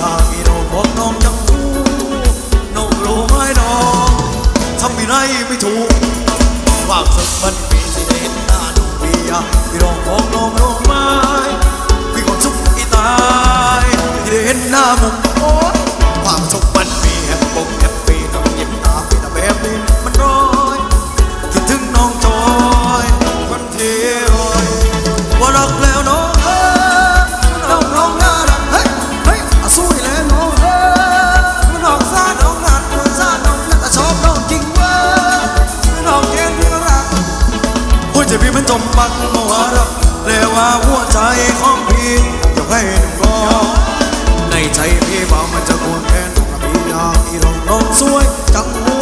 ไมน้องทำไม่ไรไม่ถูกความสุขมันมีที่ได้เห็นหน้าน้อะพี่อยากให้น้องของน้องรู้ไหมมี มันจมปักมาว่ารักแล้วว่าหัวใจของพี่ยกให้หน้องร้อในใจพี่ว่ามันจะควรแค่น้องพี่อยากให้น้องน้องสวยจังหู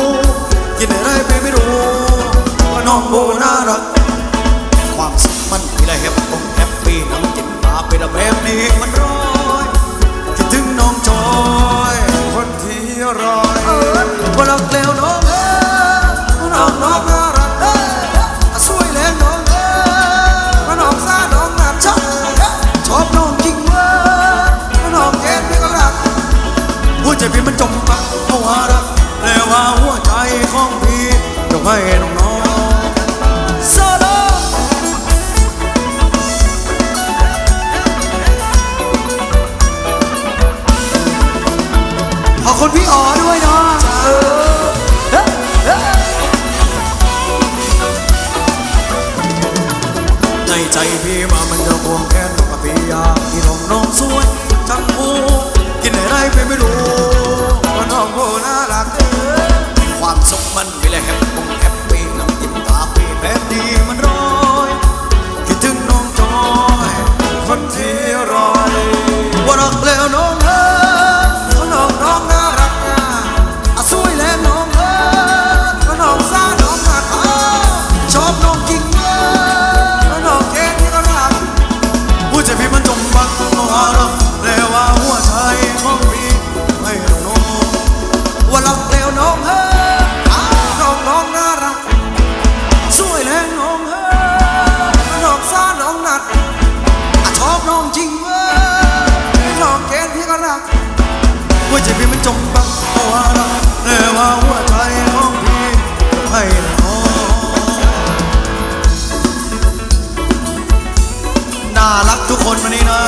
กินอะไรพี่ไม่รู้ว่าน้องโบน่ารัก ความสุขมันมีและแฮปปี้แฮปปี้น้องจินตาเป็นแบบนี้มันร้อยคิดถึงน้องจอยคนที่รอยว่ารักแล้วน้องเอ้น้องน้อง มันจมปักเพราะว่ารักแล้วว่าหัวใจของพี่ยกให้น้องน้องโซโลขอบคุณพี่อ๋อด้วยเนาะในใจพี่มามันจะห่วงแค่นกับพี่ยาที่น้องน้องสวยจังหูกิ สุ ใจพี่มันจมปักเอาอารักแล้วว่าหัวใจของพี่ให้น้องน่ารักทุกคนวันนี้นะ